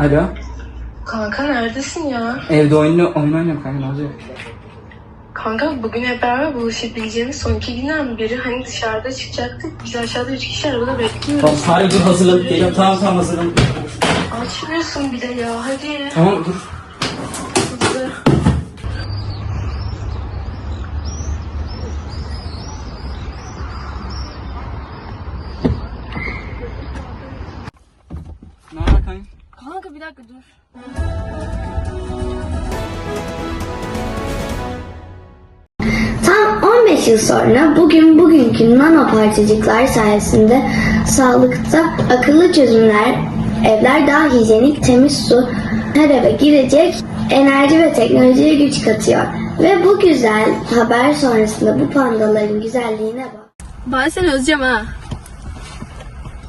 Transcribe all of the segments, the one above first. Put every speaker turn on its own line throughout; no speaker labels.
Alo.
Kanka neredesin ya?
Evde oyunu oyun oynuyorum kanka ne olacak?
Kanka bugün hep beraber buluşabileceğimiz son iki günden beri hani dışarıda çıkacaktık. Biz aşağıda üç kişi arabada bekliyoruz.
Tamam dur hazırlanıp geliyorum. Tamam tamam hazırlanıp.
Açmıyorsun bir de ya hadi.
Tamam dur.
Yıl sonra bugün bugünkü nano parçacıklar sayesinde sağlıkta akıllı çözümler, evler daha hijyenik, temiz su, her eve girecek enerji ve teknolojiye güç katıyor. Ve bu güzel haber sonrasında bu pandaların güzelliğine bak.
Ben seni özleyeceğim ha.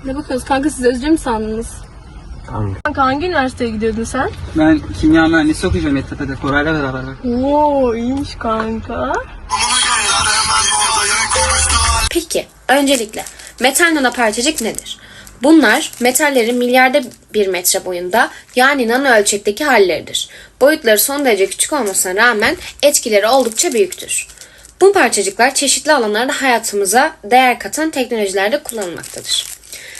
Ne bakıyorsunuz kanka siz özleyeceğim mi sandınız? Kanka hangi üniversiteye gidiyordun sen?
Ben kimya mühendisi okuyacağım Yeditepe'de. Koray'la beraber bak.
Oo iyiymiş kanka.
Öncelikle metal nanoparçacık nedir? Bunlar metallerin milyarda bir metre boyunda yani nano ölçekteki halleridir. Boyutları son derece küçük olmasına rağmen etkileri oldukça büyüktür. Bu parçacıklar çeşitli alanlarda hayatımıza değer katan teknolojilerde kullanılmaktadır.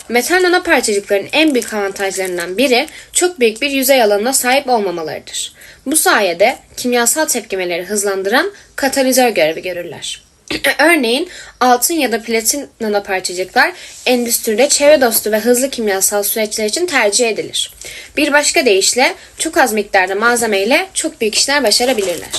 Metal nanoparçacıkların en büyük avantajlarından biri çok büyük bir yüzey alanına sahip olmamalarıdır. Bu sayede kimyasal tepkimeleri hızlandıran katalizör görevi görürler. Örneğin altın ya da platin nanoparçacıklar endüstride çevre dostu ve hızlı kimyasal süreçler için tercih edilir. Bir başka deyişle çok az miktarda malzemeyle çok büyük işler başarabilirler.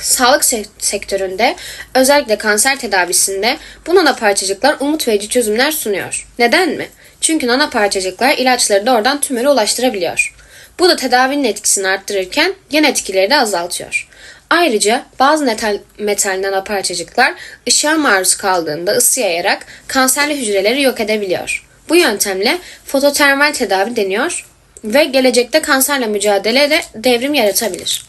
Sağlık se- sektöründe özellikle kanser tedavisinde bu nanoparçacıklar umut verici çözümler sunuyor. Neden mi? Çünkü nanoparçacıklar ilaçları doğrudan tümöre ulaştırabiliyor. Bu da tedavinin etkisini arttırırken yan etkileri de azaltıyor. Ayrıca bazı metal, metal nanoparçacıklar ışığa maruz kaldığında ısı yayarak kanserli hücreleri yok edebiliyor. Bu yöntemle fototermal tedavi deniyor ve gelecekte kanserle mücadelede devrim yaratabilir.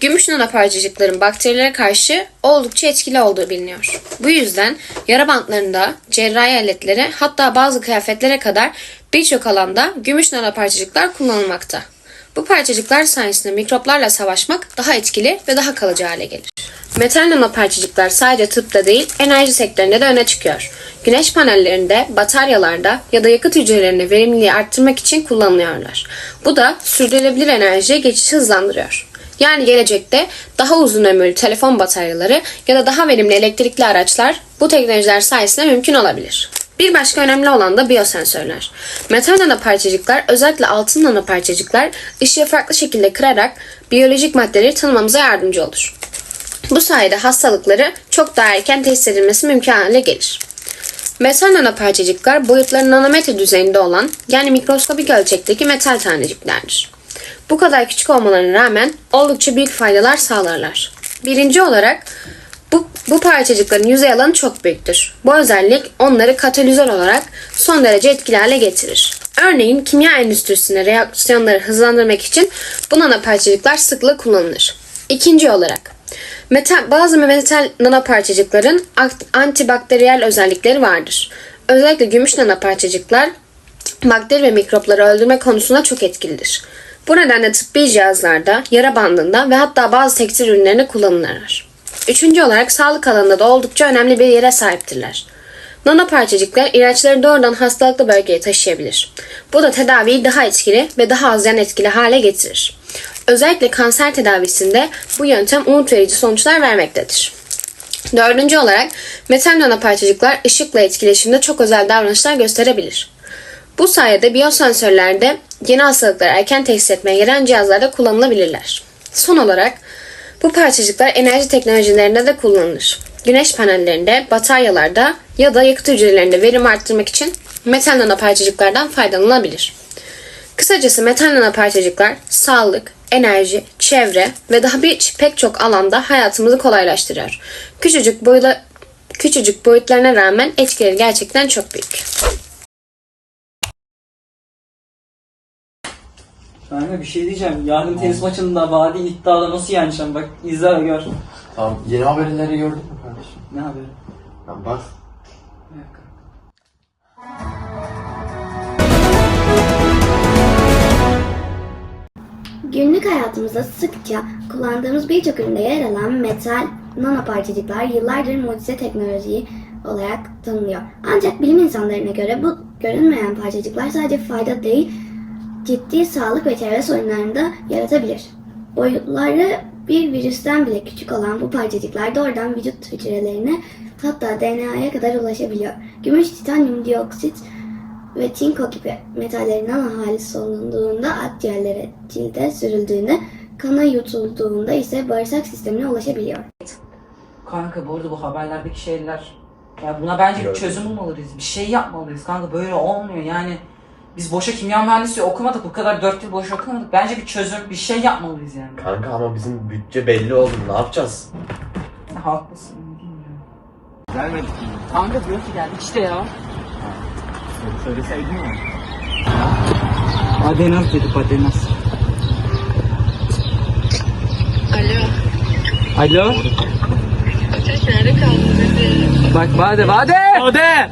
Gümüş nanoparçacıkların bakterilere karşı oldukça etkili olduğu biliniyor. Bu yüzden yara bantlarında, cerrahi aletlere hatta bazı kıyafetlere kadar birçok alanda gümüş nanoparçacıklar kullanılmakta. Bu parçacıklar sayesinde mikroplarla savaşmak daha etkili ve daha kalıcı hale gelir. Metal nanoparçacıklar sadece tıpta değil, enerji sektöründe de öne çıkıyor. Güneş panellerinde, bataryalarda ya da yakıt hücrelerinde verimliliği arttırmak için kullanılıyorlar. Bu da sürdürülebilir enerjiye geçişi hızlandırıyor. Yani gelecekte daha uzun ömürlü telefon bataryaları ya da daha verimli elektrikli araçlar bu teknolojiler sayesinde mümkün olabilir. Bir başka önemli olan da biyosensörler. Metal nanoparçacıklar, özellikle altın nanoparçacıklar ışığı farklı şekilde kırarak biyolojik maddeleri tanımamıza yardımcı olur. Bu sayede hastalıkları çok daha erken teşhis edilmesi mümkün hale gelir. Metal nanoparçacıklar boyutları nanometre düzeyinde olan yani mikroskobik ölçekteki metal taneciklerdir. Bu kadar küçük olmalarına rağmen oldukça büyük faydalar sağlarlar. Birinci olarak bu, parçacıkların yüzey alanı çok büyüktür. Bu özellik onları katalizör olarak son derece etkili hale getirir. Örneğin kimya endüstrisinde reaksiyonları hızlandırmak için bu nanoparçacıklar sıklıkla kullanılır. İkinci olarak metal, bazı metal nanoparçacıkların akt- antibakteriyel özellikleri vardır. Özellikle gümüş nanoparçacıklar bakteri ve mikropları öldürme konusunda çok etkilidir. Bu nedenle tıbbi cihazlarda, yara bandında ve hatta bazı tekstil ürünlerinde kullanılırlar. Üçüncü olarak sağlık alanında da oldukça önemli bir yere sahiptirler. Nanoparçacıklar ilaçları doğrudan hastalıklı bölgeye taşıyabilir. Bu da tedaviyi daha etkili ve daha az yan etkili hale getirir. Özellikle kanser tedavisinde bu yöntem umut verici sonuçlar vermektedir. Dördüncü olarak metal nanoparçacıklar ışıkla etkileşimde çok özel davranışlar gösterebilir. Bu sayede biyosensörlerde yeni hastalıkları erken teşhis etmeye yarayan cihazlarda kullanılabilirler. Son olarak bu parçacıklar enerji teknolojilerinde de kullanılır. Güneş panellerinde, bataryalarda ya da yakıt hücrelerinde verim arttırmak için metal nanoparçacıklardan faydalanılabilir. Kısacası metal nanoparçacıklar sağlık, enerji, çevre ve daha bir pek çok alanda hayatımızı kolaylaştırıyor. Küçücük boyla küçücük boyutlarına rağmen etkileri gerçekten çok büyük.
Kanka bir şey diyeceğim. Yarın tenis maçında vadi iddiada nasıl yeneceğim bak izle ve gör.
Tamam yeni haberleri gördün mü kardeşim?
Ne haberi?
Lan bak.
Bir dakika.
Günlük hayatımızda sıkça kullandığımız birçok üründe yer alan metal nanoparçacıklar yıllardır mucize teknoloji olarak tanınıyor. Ancak bilim insanlarına göre bu görünmeyen parçacıklar sadece fayda değil, ciddi sağlık ve çevre sorunlarını da yaratabilir. Boyutları bir virüsten bile küçük olan bu parçacıklar doğrudan vücut hücrelerine hatta DNA'ya kadar ulaşabiliyor. Gümüş, titanyum dioksit ve çinko gibi metallerin ana hali solunduğunda akciğerlere, cilde sürüldüğünde, kana yutulduğunda ise bağırsak sistemine ulaşabiliyor.
Kanka bu arada bu haberlerdeki şeyler ya buna bence bir çözüm bulmalıyız. Bir şey yapmalıyız kanka böyle olmuyor yani. Biz boşa kimya mühendisliği okumadık. Bu kadar dört yıl boşa okumadık. Bence bir çözüm, bir şey yapmalıyız yani.
Kanka ama bizim bütçe belli oldu. Ne yapacağız?
Ya, haklısın. bilmiyorum.
Gelmedik mi?
Kanka diyor ki geldik işte ya.
Söyleseydin ya. Adenas dedi Adenas.
Alo.
Alo.
Ateş nerede kaldın dedi.
Bak Bade Bade. Bade.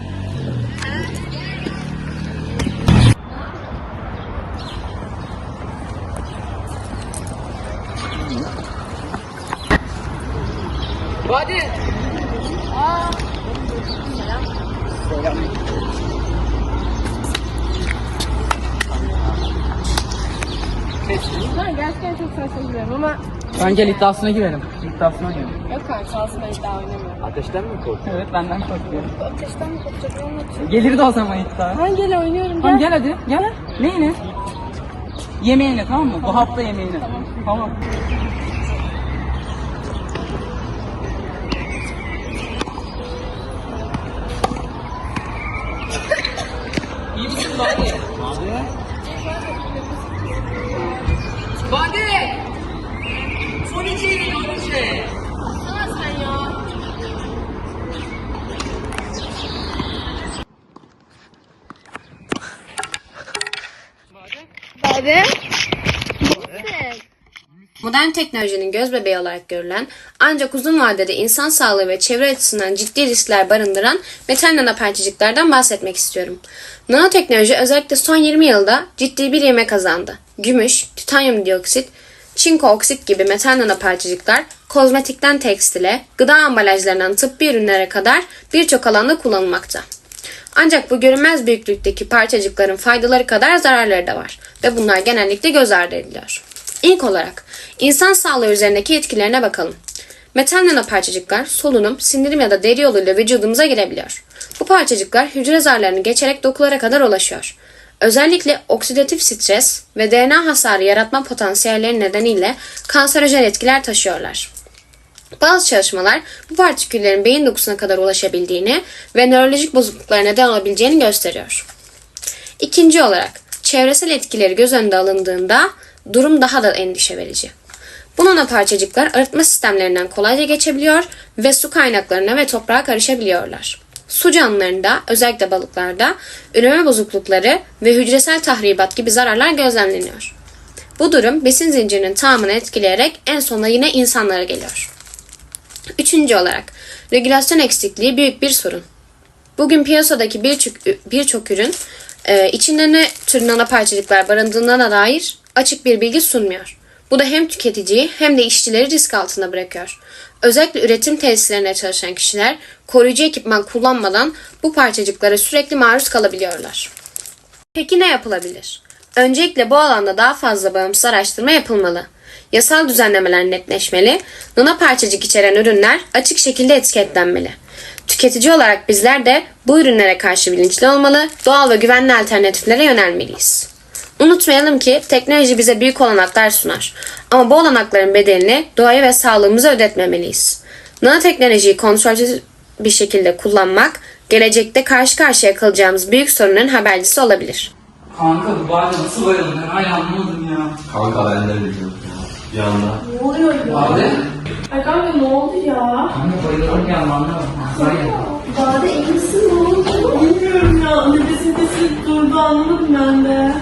Ben gerçekten çok saçma buluyorum ama
Ben gel iddiasına girelim. İddiasına girelim.
yok karşı aslında iddia oynamıyorum.
Ateşten mi korktun?
Evet benden korkuyorum.
Ateşten mi kopacak ne anlatıyorsun?
Gelirdi o zaman iddia.
Ben gel oynuyorum
Tamam
gel.
gel hadi. Gel. Neyine? Yemeğine tamam mı? Bu hafta yemeğine. Tamam. Tamam.
Modern teknolojinin göz bebeği olarak görülen ancak uzun vadede insan sağlığı ve çevre açısından ciddi riskler barındıran metal nanoparçacıklardan bahsetmek istiyorum. Nanoteknoloji özellikle son 20 yılda ciddi bir ivme kazandı. Gümüş, titanyum dioksit, çinko oksit gibi metal nanoparçacıklar kozmetikten tekstile, gıda ambalajlarından tıbbi ürünlere kadar birçok alanda kullanılmakta. Ancak bu görünmez büyüklükteki parçacıkların faydaları kadar zararları da var ve bunlar genellikle göz ardı ediliyor. İlk olarak insan sağlığı üzerindeki etkilerine bakalım. Metal nanoparçacıklar solunum, sindirim ya da deri yoluyla vücudumuza girebiliyor. Bu parçacıklar hücre zarlarını geçerek dokulara kadar ulaşıyor. Özellikle oksidatif stres ve DNA hasarı yaratma potansiyelleri nedeniyle kanserojen etkiler taşıyorlar. Bazı çalışmalar bu partiküllerin beyin dokusuna kadar ulaşabildiğini ve nörolojik bozukluklara neden olabileceğini gösteriyor. İkinci olarak çevresel etkileri göz önünde alındığında durum daha da endişe verici. Bu nanoparçacıklar arıtma sistemlerinden kolayca geçebiliyor ve su kaynaklarına ve toprağa karışabiliyorlar. Su canlılarında, özellikle balıklarda, üreme bozuklukları ve hücresel tahribat gibi zararlar gözlemleniyor. Bu durum besin zincirinin tamamını etkileyerek en sonunda yine insanlara geliyor. Üçüncü olarak, regülasyon eksikliği büyük bir sorun. Bugün piyasadaki birçok birçok ürün e, içinde ne tür nanoparçacıklar barındığına dair açık bir bilgi sunmuyor. Bu da hem tüketiciyi hem de işçileri risk altında bırakıyor. Özellikle üretim tesislerinde çalışan kişiler koruyucu ekipman kullanmadan bu parçacıklara sürekli maruz kalabiliyorlar. Peki ne yapılabilir? Öncelikle bu alanda daha fazla bağımsız araştırma yapılmalı. Yasal düzenlemeler netleşmeli, nanoparçacık içeren ürünler açık şekilde etiketlenmeli. Tüketici olarak bizler de bu ürünlere karşı bilinçli olmalı, doğal ve güvenli alternatiflere yönelmeliyiz. Unutmayalım ki teknoloji bize büyük olanaklar sunar. Ama bu olanakların bedelini doğaya ve sağlığımıza ödetmemeliyiz. Nanoteknolojiyi kontrolsüz bir şekilde kullanmak, gelecekte karşı karşıya kalacağımız büyük sorunların habercisi olabilir.
Kanka bu Bade nasıl bayıldın? Ben hala anlamadım ya.
Kanka ben de biliyorum ya. Bir anda.
Bade?
Ay kanka ne oldu ya?
Kanka bayıldım ya anlamadım. Ya.
Bade iyi misin ne oldu? Bilmiyorum ya. Nefesim kesilip durdu anlamadım ben de.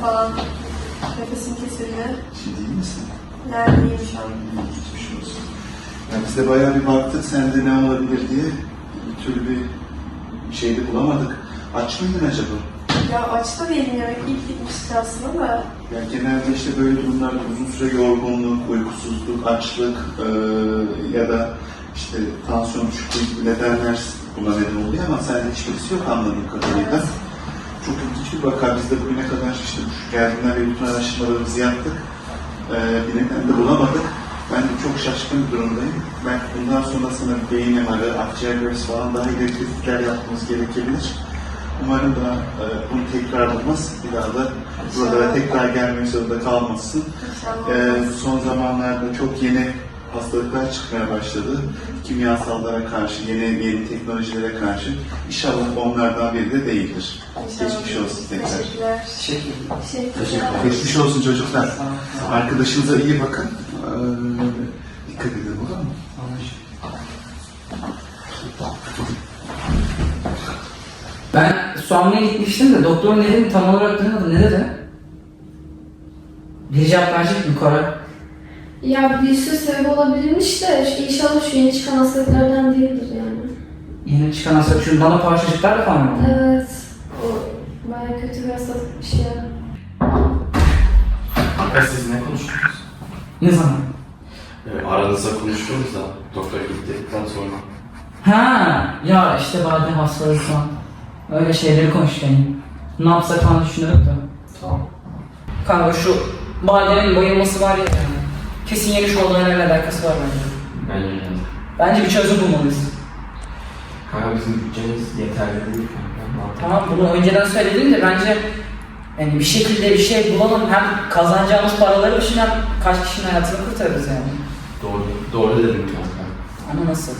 Falan. Nefesim kesildi.
İyi misin?
Yani iyiyim şu an.
Geçmiş olsun. Ya biz de bayağı bir baktık sende ne olabilir diye. Bir türlü bir şey de bulamadık. Aç mıydın acaba?
Ya aç da değilim yemek ilk gitmişti aslında da.
Ya genelde işte böyle durumlarda uzun süre yorgunluk, uykusuzluk, açlık eee, ya da işte tansiyon düşüklüğü gibi nedenler buna neden oluyor ama sende hiçbirisi yok anladığım kadarıyla. Çok ilginç bir vaka. Biz de bugüne kadar işte geldiğinden beri bütün araştırmalarımızı yaptık. Bir neden de bulamadık. Ben de çok şaşkın bir durumdayım. Belki bundan sonra sana beyin MR'ı, akciğer görüntüsü falan daha ileri tetkikler yapmamız gerekebilir. Umarım da e, bunu tekrar olmaz. Bir daha da buralara tekrar gelmek zorunda kalmazsın. E, son zamanlarda çok yeni hastalıklar çıkmaya başladı. Kimyasallara karşı, yeni yeni teknolojilere karşı. İnşallah onlardan biri de değildir. Geçmiş olsun tekrar.
Teşekkürler. Teşekkürler.
Geçmiş olsun çocuklar. Arkadaşınıza iyi bakın. Ee, dikkat edin olur mu?
Ben Suami'ye gitmiştim de doktor ne dedi tam olarak duymadım. Ne dedi? Bir cevap verecek mi Koray?
Ya bir sürü sebep olabilirmiş de inşallah şu yeni çıkan hastalıklardan değildir yani.
Yeni çıkan hastalık şu nano parçacıklar falan mı?
Evet. O baya kötü bir hastalıkmış ya.
Ya siz ne konuştunuz?
Ne zaman?
Ee, aranızda konuştunuz da doktora gittikten sonra.
Ha ya işte badem hastalığı falan. Öyle şeyleri konuştuk yani. Ne yapsak falan düşünüyorduk da.
Tamam.
Kanka şu badenin bayılması var ya yani. Kesin yeni şu olaylarla alakası var bence.
Ben yiyeceğim.
Bence bir çözüm bulmalıyız.
Kanka bizim bütçemiz yeterli değil kanka.
Tamam bunu önceden söyledim de bence yani bir şekilde bir şey bulalım hem kazanacağımız paraları için hem kaç kişinin hayatını kurtarırız yani.
Doğru, doğru dedim kanka.
Ama nasıl?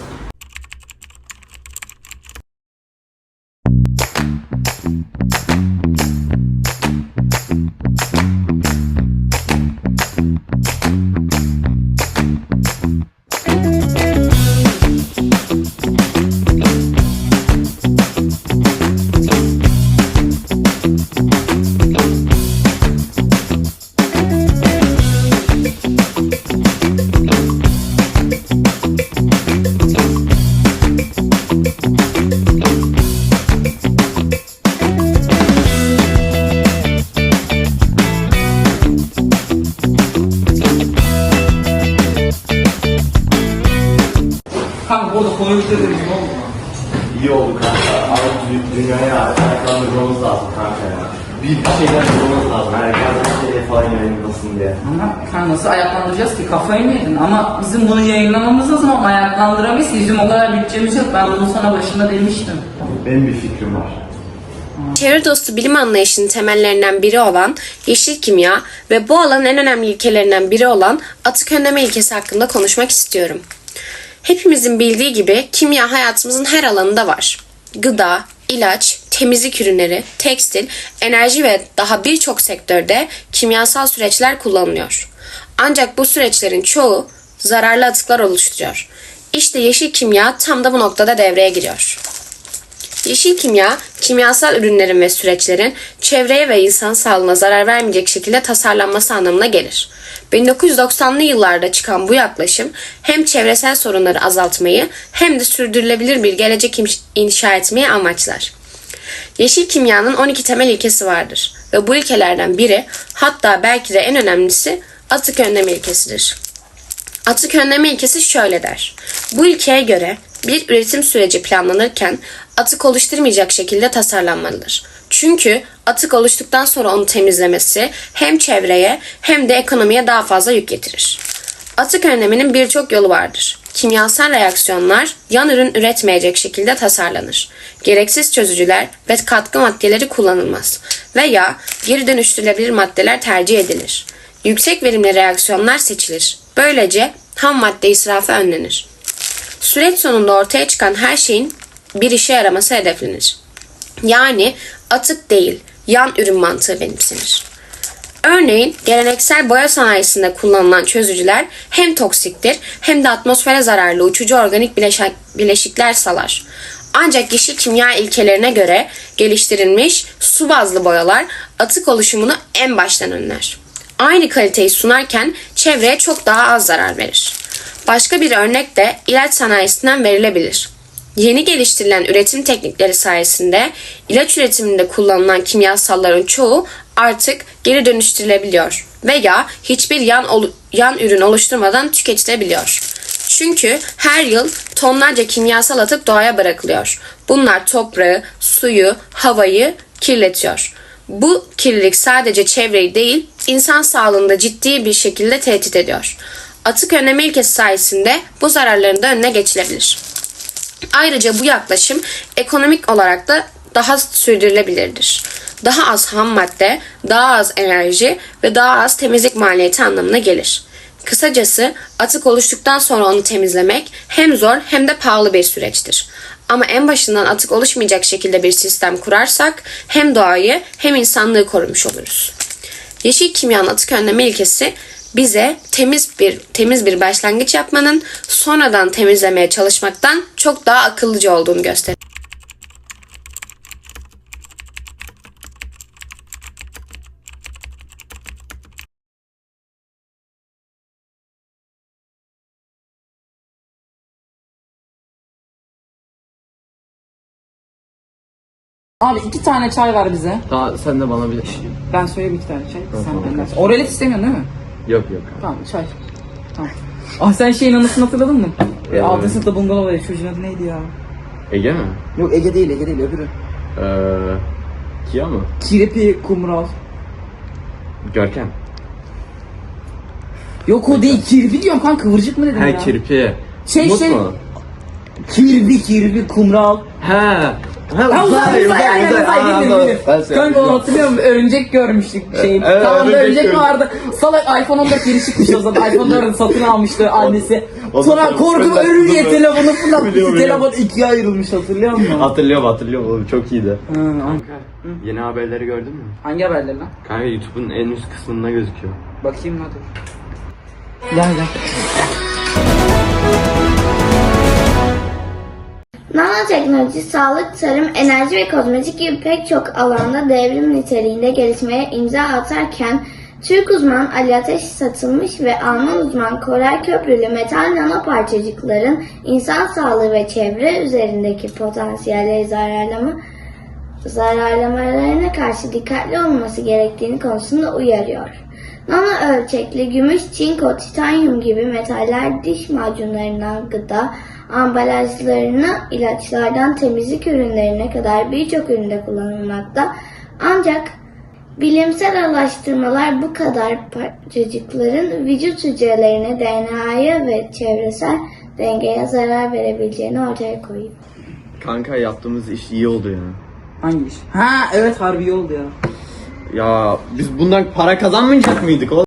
Kafayı mı yedin? Ama bizim bunu yayınlamamız lazım ama ayaklandıramayız. Bizim o kadar bütçemiz yok. Ben bunu sana başında demiştim.
Benim bir fikrim var.
Çevre dostu bilim anlayışının temellerinden biri olan yeşil kimya ve bu alanın en önemli ilkelerinden biri olan atık önleme ilkesi hakkında konuşmak istiyorum. Hepimizin bildiği gibi kimya hayatımızın her alanında var. Gıda, ilaç, temizlik ürünleri, tekstil, enerji ve daha birçok sektörde kimyasal süreçler kullanılıyor. Ancak bu süreçlerin çoğu zararlı atıklar oluşturuyor. İşte yeşil kimya tam da bu noktada devreye giriyor. Yeşil kimya, kimyasal ürünlerin ve süreçlerin çevreye ve insan sağlığına zarar vermeyecek şekilde tasarlanması anlamına gelir. 1990'lı yıllarda çıkan bu yaklaşım hem çevresel sorunları azaltmayı hem de sürdürülebilir bir gelecek inşa etmeyi amaçlar. Yeşil kimyanın 12 temel ilkesi vardır ve bu ilkelerden biri hatta belki de en önemlisi atık önleme ilkesidir. Atık önleme ilkesi şöyle der. Bu ilkeye göre bir üretim süreci planlanırken atık oluşturmayacak şekilde tasarlanmalıdır. Çünkü atık oluştuktan sonra onu temizlemesi hem çevreye hem de ekonomiye daha fazla yük getirir. Atık önleminin birçok yolu vardır. Kimyasal reaksiyonlar yan ürün üretmeyecek şekilde tasarlanır. Gereksiz çözücüler ve katkı maddeleri kullanılmaz veya geri dönüştürülebilir maddeler tercih edilir. Yüksek verimli reaksiyonlar seçilir. Böylece ham madde israfı önlenir. Süreç sonunda ortaya çıkan her şeyin bir işe yaraması hedeflenir. Yani atık değil, yan ürün mantığı benimsenir. Örneğin geleneksel boya sanayisinde kullanılan çözücüler hem toksiktir hem de atmosfere zararlı uçucu organik bileşikler salar. Ancak yeşil kimya ilkelerine göre geliştirilmiş su bazlı boyalar atık oluşumunu en baştan önler. Aynı kaliteyi sunarken çevreye çok daha az zarar verir. Başka bir örnek de ilaç sanayisinden verilebilir. Yeni geliştirilen üretim teknikleri sayesinde ilaç üretiminde kullanılan kimyasalların çoğu artık geri dönüştürülebiliyor veya hiçbir yan, olu- yan ürün oluşturmadan tüketilebiliyor. Çünkü her yıl tonlarca kimyasal atık doğaya bırakılıyor. Bunlar toprağı, suyu, havayı kirletiyor. Bu kirlilik sadece çevreyi değil, insan sağlığını da ciddi bir şekilde tehdit ediyor. Atık önleme ilkesi sayesinde bu zararların da önüne geçilebilir. Ayrıca bu yaklaşım ekonomik olarak da daha sürdürülebilirdir. Daha az ham madde, daha az enerji ve daha az temizlik maliyeti anlamına gelir. Kısacası atık oluştuktan sonra onu temizlemek hem zor hem de pahalı bir süreçtir. Ama en başından atık oluşmayacak şekilde bir sistem kurarsak hem doğayı hem insanlığı korumuş oluruz. Yeşil kimyanın atık önleme ilkesi bize temiz bir temiz bir başlangıç yapmanın sonradan temizlemeye çalışmaktan çok daha akıllıca olduğunu gösterir.
Abi iki tane çay ver bize.
Daha sen de bana bir
Ben söyleyeyim iki tane çay. Sen
tamam,
benden. Oralet istemiyorsun değil mi?
Yok yok.
Tamam çay. Tamam. Ah sen şeyin anısını hatırladın mı? E, altın sınıfta bungalov ya çocuğun adı neydi ya?
Ege mi?
Yok Ege değil Ege değil öbürü.
Eee Kia mı?
Kirpi Kumral.
Görkem.
Yok o değil kirpi diyorum kanka kıvırcık mı dedim
He
ya?
kirpi.
Şey,
Umut
şey.
mu?
Kirpi kirpi kumral.
He.
Ha uzay uzay aynen uzay bildim bildim. Kanka onu hatırlıyor musun? Örümcek görmüştük şeyin.
Evet,
Tamam
örümcek
örümcek vardı. Salak iPhone 14 yeni çıkmış o zaman. iPhone 14 satın almıştı annesi.
O da
Sonra korkup
fırlattı
örümceğe
bunu.
telefonu fırlatmıştı.
Biliyorum,
Telefon ikiye ayrılmış hatırlıyor musun?
Hatırlıyorum hatırlıyorum oğlum çok iyiydi.
Hı, ay-
Yeni haberleri gördün mü?
Hangi haberler lan?
Kanka YouTube'un en üst kısmında gözüküyor.
Bakayım hadi. Gel gel.
Nanoteknoloji, sağlık, tarım, enerji ve kozmetik gibi pek çok alanda devrim niteliğinde gelişmeye imza atarken Türk uzman Ali Ateş satılmış ve Alman uzman Koray Köprülü metal nanoparçacıkların insan sağlığı ve çevre üzerindeki potansiyelleri zararlama zararlamalarına karşı dikkatli olması gerektiğini konusunda uyarıyor. Nano ölçekli gümüş, çinko, titanyum gibi metaller diş macunlarından gıda, ambalajlarına, ilaçlardan temizlik ürünlerine kadar birçok üründe kullanılmakta. Ancak bilimsel araştırmalar bu kadar parçacıkların vücut hücrelerine, DNA'ya ve çevresel dengeye zarar verebileceğini ortaya koyuyor.
Kanka yaptığımız iş iyi oldu ya.
Hangi iş? Ha evet harbi iyi oldu ya.
Ya biz bundan para kazanmayacak mıydık oğlum?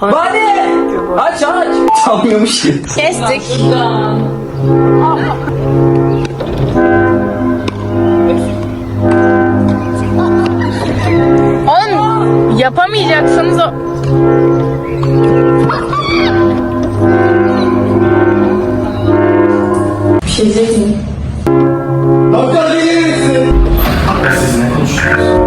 Hadi. Aç aç. Çalmıyormuş ki.
Kestik. Oğlum yapamayacaksınız o...
Doktor gelir misin?
Siz ne konuşuyorsunuz?